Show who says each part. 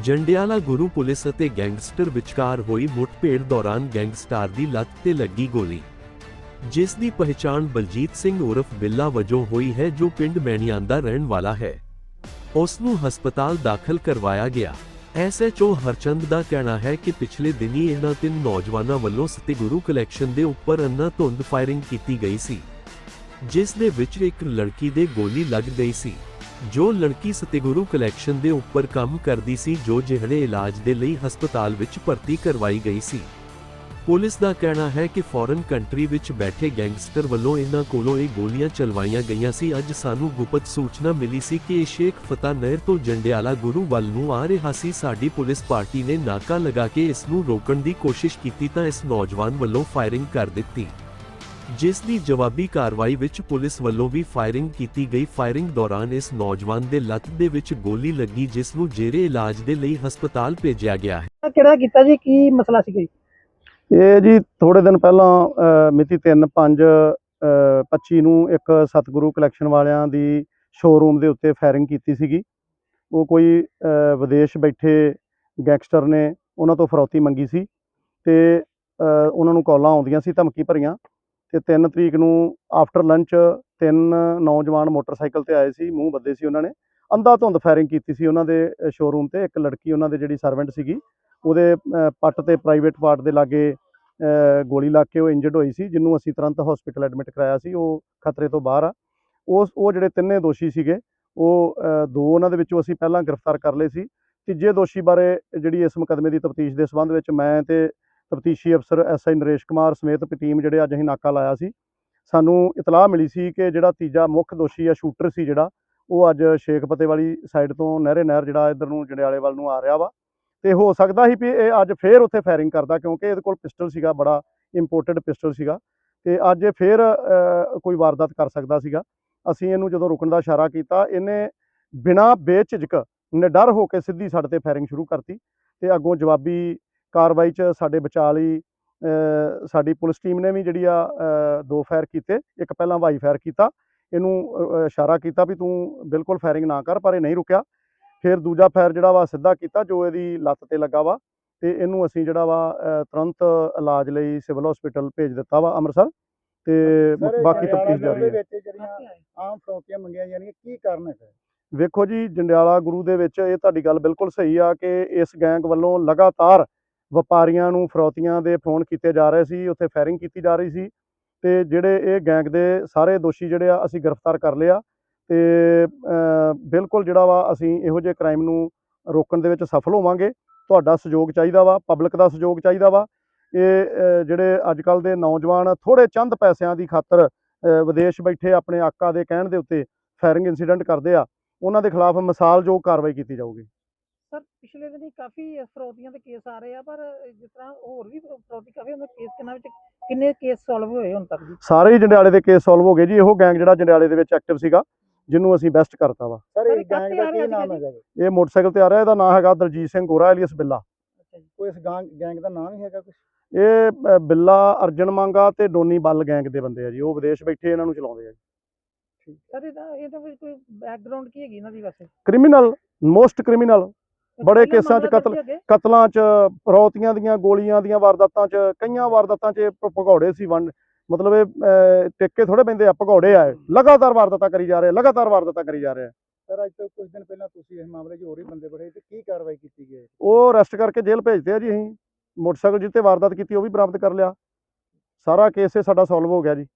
Speaker 1: Jandiala Guru police ਅਤੇ gangster ਵਿਚਕਾਰ ਹੋਈ ਮੁੱਠਭੇੜ ਦੌਰਾਨ ਗੈਂਗਸਟਰ ਦੀ ਲੱਤ ਤੇ ਲੱਗੀ ਗੋਲੀ। ਜਿਸ ਦੀ ਪਹਿਚਾਣ ਬਲਜੀਤ ਸਿੰਘ ਉਰਫ ਬਿੱਲਾ ਵਜੋਂ ਹੋਈ ਹੈ, ਜੋ ਪਿੰਡ ਮੈਣੀਆਂ ਦਾ ਰਹਿਣ ਵਾਲਾ ਹੈ। ਉਸ ਨੂੰ ਹਸਪਤਾਲ ਦਾਖਲ ਕਰਵਾਇਆ ਗਿਆ। ਐਸਐਚਓ ਹਰਚੰਦ ਦਾ ਕਹਿਣਾ ਹੈ ਕਿ ਪਿਛਲੇ ਦਿਨੀ ਇਹਨਾਂ ਤਿੰਨ ਨੌਜਵਾਨਾਂ ਵੱਲੋਂ ਸਤਿਗੁਰੂ ਕਲੈਕਸ਼ਨ ਦੇ ਉੱਪਰ ਅੰਨਾ ਧੁੰਦ ਫਾਇਰਿੰਗ ਕੀਤੀ ਗਈ ਸੀ, ਜਿਸ ਦੇ ਵਿੱਚ ਇੱਕ ਲੜਕੀ ਦੇ ਗੋਲੀ ਲੱਗ ਗਈ ਸੀ। ਜੋ ਲੜਕੀ ਸਤਿਗੁਰੂ ਕਲੈਕਸ਼ਨ ਦੇ ਉੱਪਰ ਕੰਮ ਕਰਦੀ ਸੀ, ਜੋ ਜਿਹੜੇ ਇਲਾਜ ਦੇ ਲਈ ਹਸਪਤਾਲ ਵਿੱਚ ਭਰਤੀ ਕਰਵਾਈ ਗਈ ਸੀ। ਪੁਲਿਸ ਦਾ ਕਹਿਣਾ ਹੈ ਕਿ ਫੋਰਨ ਕੰਟਰੀ ਵਿੱਚ ਬੈਠੇ ਗੈਂਗਸਟਰ ਵੱਲੋਂ ਇਹਨਾਂ ਕੋਲੋਂ ਇਹ ਗੋਲੀਆਂ ਚਲਵਾਈਆਂ ਗਈਆਂ ਸੀ। ਅੱਜ ਸਾਨੂੰ ਗੁਪਤ ਸੂਚਨਾ ਮਿਲੀ ਸੀ ਕਿ ਇਹ ਸ਼ੇਖ ਫਤਾ ਨਹਿਰ ਤੋਂ ਜੰਡਿਆਲਾ ਗੁਰੂ ਵੱਲ ਨੂੰ ਆ ਰਿਹਾ ਸੀ। ਸਾਡੀ ਪੁਲਿਸ ਪਾਰਟੀ ਨੇ ਨਾਕਾ ਲਗਾ ਕੇ ਇਸ ਨੂੰ ਰੋਕਣ ਦੀ ਕੋਸ਼ਿਸ਼ ਕੀਤੀ ਤਾਂ ਇਸ ਨੌਜਵਾਨ ਵੱਲੋਂ ਫਾਇਰਿੰਗ ਕਰ ਦਿੱਤੀ। ਜਿਸ ਦੀ ਜਵਾਬੀ ਕਾਰਵਾਈ ਵਿੱਚ ਪੁਲਿਸ ਵੱਲੋਂ ਵੀ ਫਾਇਰਿੰਗ ਕੀਤੀ ਗਈ। ਫਾਇਰਿੰਗ ਦੌਰਾਨ ਇਸ ਨੌਜਵਾਨ ਦੇ ਲੱਤ ਦੇ ਵਿੱਚ ਗੋਲੀ ਲੱਗੀ ਜਿਸ ਨੂੰ ਜੇਰੇ ਇਲਾਜ ਦੇ ਲਈ ਹਸਪਤਾਲ ਭੇਜਿਆ ਗਿਆ ਹੈ।
Speaker 2: ਕਿਹੜਾ ਕੀਤਾ ਜੀ? ਕੀ ਮਸਲਾ ਸੀ
Speaker 3: ਇਹ ਜੀ ਥੋੜੇ ਦਿਨ ਪਹਿਲਾਂ ਮਿਤੀ 3 5 25 ਨੂੰ ਇੱਕ ਸਤਿਗੁਰੂ ਕਲੈਕਸ਼ਨ ਵਾਲਿਆਂ ਦੀ ਸ਼ੋਰੂਮ ਦੇ ਉੱਤੇ ਫਾਇਰਿੰਗ ਕੀਤੀ ਸੀਗੀ। ਉਹ ਕੋਈ ਵਿਦੇਸ਼ ਬੈਠੇ ਗੈਂਗਸਟਰ ਨੇ ਉਹਨਾਂ ਤੋਂ ਫਰੌਤੀ ਮੰਗੀ ਸੀ ਤੇ ਉਹਨਾਂ ਨੂੰ ਕਾਲਾਂ ਆਉਂਦੀਆਂ ਸੀ ਧਮਕੀ ਭਰੀਆਂ। ਤੇ 3 ਤਰੀਕ ਨੂੰ ਆਫਟਰ ਲੰਚ ਤਿੰਨ ਨੌਜਵਾਨ ਮੋਟਰਸਾਈਕਲ ਤੇ ਆਏ ਸੀ, ਮੂੰਹ ਬੱਦੇ ਸੀ ਉਹਨਾਂ ਨੇ। ਅੰਧਾ ਧੁੰਦ ਫਾਇਰਿੰਗ ਕੀਤੀ ਸੀ ਉਹਨਾਂ ਦੇ ਸ਼ੋਰੂਮ ਤੇ। ਇੱਕ ਲੜਕੀ ਉਹਨਾਂ ਦੇ ਜਿਹੜੀ ਸਰਵੈਂਟ ਸੀਗੀ, ਉਹਦੇ ਪੱਟ ਤੇ ਪ੍ਰਾਈਵੇਟ ਪਾਰਟ ਦੇ ਲਾਗੇ ਗੋਲੀ ਲੱਗ ਕੇ ਉਹ ਇੰਜਰਡ ਹੋਈ ਸੀ, ਜਿਹਨੂੰ ਅਸੀਂ ਤੁਰੰਤ ਹਸਪੀਟਲ ਐਡਮਿਟ ਕਰਾਇਆ ਸੀ। ਉਹ ਖਤਰੇ ਤੋਂ ਬਾਹਰ ਆ। ਉਸ, ਉਹ ਜਿਹੜੇ ਤਿੰਨੇ ਦੋਸ਼ੀ ਸੀਗੇ, ਉਹ ਦੋ ਉਹਨਾਂ ਦੇ ਵਿੱਚੋਂ ਅਸੀਂ ਪਹਿਲਾਂ ਗ੍ਰਿਫਤਾਰ ਕਰ ਲਏ ਸੀ। ਤੀਜੇ ਦੋਸ਼ੀ ਬਾਰੇ ਜਿਹੜੀ ਇਸ ਮੁਕਦਮੇ ਦੀ ਤਫਤੀਸ਼ ਦੇ ਸੰਬੰਧ ਵਿੱਚ ਮੈਂ ਤੇ ਤਫਤੀਸ਼ੀ ਅਫਸਰ ਐਸਆਈ ਨਰੇਸ਼ ਕੁਮਾਰ ਸਮੇਤ ਟੀਮ ਜਿਹੜੇ ਅੱਜ ਅਸੀਂ ਨਾਕਾ ਲਾਇਆ ਸੀ, ਸਾਨੂੰ ਇਤਲਾਹ ਮਿਲੀ ਸੀ ਕਿ ਜਿਹੜਾ ਤੀਜਾ ਮੁੱਖ ਦੋਸ਼ੀ ਆ ਸ਼ੂਟਰ ਸੀ ਜਿਹੜਾ, ਉਹ ਅੱਜ ਸ਼ੇਖਪਤੇ ਵਾਲੀ ਸਾਈਡ ਤੋਂ ਨਹਿਰੇ ਨਹਿਰ ਜਿਹੜਾ ਇੱਧਰ ਨੂੰ ਜੰਡਿਆਲੇ ਵੱਲ ਨੂੰ ਆ ਰਿਹਾ ਵਾ। ਤੇ ਹੋ ਸਕਦਾ ਸੀ ਵੀ ਇਹ ਅੱਜ ਫੇਰ ਉੱਥੇ ਫਾਇਰਿੰਗ ਕਰਦਾ ਕਿਉਂਕਿ ਇਹਦੇ ਕੋਲ ਪਿਸਟਲ ਸੀਗਾ, ਬੜਾ ਇੰਪੋਰਟਡ ਪਿਸਟਲ ਸੀਗਾ। ਤੇ ਅੱਜ ਇਹ ਫੇਰ ਕੋਈ ਵਾਰਦਾਤ ਕਰ ਸਕਦਾ ਸੀਗਾ। ਅਸੀਂ ਇਹਨੂੰ ਜਦੋਂ ਰੁਕਣ ਦਾ ਇਸ਼ਾਰਾ ਕੀਤਾ, ਇਹਨੇ ਬਿਨਾਂ ਬੇਝਿਜਕ ਨਿਡਰ ਹੋ ਕੇ ਸਿੱਧੀ ਸਾਡੇ ਤੇ ਫਾਇਰਿੰਗ ਸ਼ੁਰੂ ਕਰਤੀ ਤੇ ਅੱਗੋਂ ਜਵਾਬੀ ਕਾਰਵਾਈ 'ਚ ਸਾਡੇ ਬਚਾਅ ਲਈ ਸਾਡੀ ਪੁਲਿਸ ਟੀਮ ਨੇ ਵੀ ਜਿਹੜੀ ਆ ਦੋ ਫਾਇਰ ਕੀਤੇ। ਇੱਕ ਪਹਿਲਾਂ ਹਵਾਈ ਫਾਇਰ ਕੀਤਾ। ਇਹਨੂੰ ਇਸ਼ਾਰਾ ਕੀਤਾ ਵੀ ਤੂੰ ਬਿਲਕੁਲ ਫਾਇਰਿੰਗ ਨਾ ਕਰ ਪਰ ਇਹ ਨਹੀਂ ਰੁਕਿਆ। ਫਿਰ ਦੂਜਾ ਫਾਇਰ ਜਿਹੜਾ ਵਾ ਸਿੱਧਾ ਕੀਤਾ ਜੋ ਇਹਦੀ ਲੱਤ ਤੇ ਲੱਗਾ ਵਾ। ਤੇ ਇਹਨੂੰ ਅਸੀਂ ਜਿਹੜਾ ਵਾ ਤੁਰੰਤ ਇਲਾਜ ਲਈ ਸਿਵਲ ਹਸਪੀਟਲ ਭੇਜ ਦਿੱਤਾ ਵਾ ਅੰਮ੍ਰਿਤਸਰ। ਤੇ ਬਾਕੀ ਤਫਤੀਸ਼ ਜਾਰੀ ਹੈ।
Speaker 4: ਆਮ ਫਰੌਤੀਆਂ ਮੰਗੀਆਂ ਜਾਂਦੀਆਂ ਕੀ ਕਾਰਨ ਹੈ
Speaker 3: ਵੇਖੋ ਜੀ ਜੰਡਿਆਲਾ ਗੁਰੂ ਦੇ ਵਿੱਚ ਇਹ ਤੁਹਾਡੀ ਗੱਲ ਬਿਲਕੁਲ ਸਹੀ ਆ ਕਿ ਇਸ ਗੈਂਗ ਵੱਲੋਂ ਲਗਾਤਾਰ ਵਪਾਰੀਆਂ ਨੂੰ ਫਰੌਤੀਆਂ ਦੇ ਫੋਨ ਕੀਤੇ ਜਾ ਰਹੇ ਸੀ, ਉੱਥੇ ਫਾਇਰਿੰਗ ਕੀਤੀ ਜਾ ਰਹੀ ਸੀ ਤੇ ਜਿਹੜੇ ਇਹ ਗੈਂਗ ਦੇ ਸਾਰੇ ਦੋਸ਼ੀ ਜਿਹੜੇ ਆ, ਅਸੀਂ ਗ੍ਰਿਫਤਾਰ ਕਰ ਲਿਆ ਤੇ ਬਿਲਕੁਲ ਜਿਹੜਾ ਵਾ ਅਸੀਂ ਇਹੋ ਜਿਹੇ ਕ੍ਰਾਈਮ ਨੂੰ ਰੋਕਣ ਦੇ ਵਿੱਚ ਸਫਲ ਹੋਵਾਂਗੇ। ਤੁਹਾਡਾ ਸਹਿਯੋਗ ਚਾਹੀਦਾ ਵਾ, ਪਬਲਿਕ ਦਾ ਸਹਿਯੋਗ ਚਾਹੀਦਾ ਵਾ। ਇਹ ਜਿਹੜੇ ਅੱਜ ਕੱਲ ਦੇ ਨੌਜਵਾਨ ਥੋੜੇ ਚੰਦ ਪੈਸਿਆਂ ਦੀ ਖਾਤਰ ਵਿਦੇਸ਼ ਬੈਠੇ ਆਪਣੇ ਆਕਾ ਦੇ ਕਹਿਣ ਦੇ ਉੱਤੇ ਫਾਇਰਿੰਗ ਇਨਸੀਡੈਂਟ ਕਰਦੇ ਆ, ਉਹਨਾਂ ਦੇ ਖਿਲਾਫ ਮਿਸਾਲਯੋਗ ਕਾਰਵਾਈ ਕੀਤੀ ਜਾਊਗੀ।
Speaker 2: ਸਰ ਪਿਛਲੇ ਦਿਨੀ ਕਾਫੀ ਫਰੋਤੀਆਂ ਦੇ ਕੇਸ ਆ ਰਹੇ ਆ ਪਰ ਜਿਸ ਤਰ੍ਹਾਂ ਹੋਰ ਵੀ ਫਰੋਤੀ ਕਾਫੀ ਉਹਨਾਂ ਕੇਸ ਕਿੰਨਾ ਵਿੱਚ ਕਿੰਨੇ ਕੇਸ ਸੋਲਵ ਹੋਏ ਹੁਣ ਤੱਕ ਜੀ?
Speaker 3: ਸਾਰੇ ਹੀ ਜੰਡਿਆਲੇ ਦੇ ਕੇਸ ਸੋਲਵ ਹੋ ਗਏ ਜੀ ਇਹੋ ਗੈਂਗ ਜਿਹੜਾ ਜੰਡਿਆਲੇ ਦੇ ਵਿੱਚ ਐਕਟਿਵ ਸੀਗਾ ਜਿਹਨੂੰ ਅਸੀਂ ਬੈਸਟ ਕਰਤਾ ਵਾ।
Speaker 4: ਸਰ ਇਹ ਗੈਂਗ ਦਾ ਕੀ ਨਾਮ ਹੈਗਾ ਜੀ?
Speaker 3: ਇਹ ਮੋਟਰਸਾਈਕਲ ਤੇ ਆ ਰਿਹਾ ਇਹਦਾ ਨਾਮ ਹੈਗਾ ਦਲਜੀਤ ਸਿੰਘ ਗੋਰਾ ਐਲੀਅਸ ਬਿੱਲਾ।
Speaker 2: ਅੱਛਾ ਜੀ।
Speaker 4: ਕੋਈ ਇਸ ਗੈਂਗ ਗੈਂਗ ਦਾ ਨਾਮ ਹੀ ਹੈਗਾ ਕੁਝ
Speaker 3: ਇਹ ਬਿੱਲਾ ਅਰਜਨ ਮੰਗਾ ਤੇ ਡੋਨੀ ਬੱਲ ਗੈਂਗ ਦੇ ਬੰਦੇ ਆ ਜੀ ਉਹ ਵਿਦੇਸ਼ ਬੈਠੇ ਇਹਨਾਂ ਨੂੰ ਚਲਾਉਂਦੇ ਆ ਜੀ।
Speaker 2: ਸਰ ਇਹਦਾ ਇਹਦਾ ਕੋਈ ਬੈਕਗ੍ਰਾਉਂਡ ਕੀ ਹੈਗੀ ਇਹਨਾਂ ਦੀ ਵੈਸੇ?
Speaker 3: ਕ੍ਰਿਮੀਨਲ ਮੋਸਟ ਕ੍ਰਿਮੀਨਲ ਬੜੇ ਕੇਸਾਂ 'ਚ ਕਤਲ-? ਕਤਲਾਂ 'ਚ ਰੌਤੀਆਂ ਦੀਆਂ ਗੋਲੀਆਂ ਦੀਆਂ ਵਾਰਦਾਤਾਂ 'ਚ ਕਈਆਂ ਵਾਰਦਾਤਾਂ 'ਚ ਭਗੌੜੇ ਸੀ ਵੰਡ ਮਤਲਬ ਇਹ ਟਿੱਕੇ ਥੋੜੇ ਪੈਂਦੇ ਆ ਭਗੌੜੇ ਆ। ਲਗਾਤਾਰ ਵਾਰਦਾਤਾਂ ਕਰੀ ਜਾ ਰਹੇ ਲਗਾਤਾਰ ਵਾਰਦਾਤਾਂ ਕਰੀ ਜਾ ਰਹੇ ਆ।
Speaker 4: ਸਰ ਅੱਜ ਤੋਂ ਕੁਝ ਦਿਨ ਪਹਿਲਾਂ ਤੁਸੀਂ ਇਸ ਮਾਮਲੇ 'ਚ ਹੋਰ ਹੀ ਬੰਦੇ ਬੜੇ ਤੇ ਕੀ ਕਾਰਵਾਈ ਕੀਤੀ ਗਈ?
Speaker 3: ਉਹ ਅਰੈਸਟ ਕਰਕੇ ਜੇਲ੍ਹ ਭੇਜਦੇ ਆ ਜੀ ਅਸੀਂ ਮੋਟਰਸਾਈਕਲ ਜਿੱਤੇ ਵਾਰਦਾਤ ਕੀਤੀ ਉਹ ਵੀ ਬਰਾਮਦ ਕਰ ਲਿਆ ਸਾਰਾ ਕੇਸ ਇਹ ਸਾਡਾ ਸੋਲਵ ਹੋ ਗਿਆ ਜੀ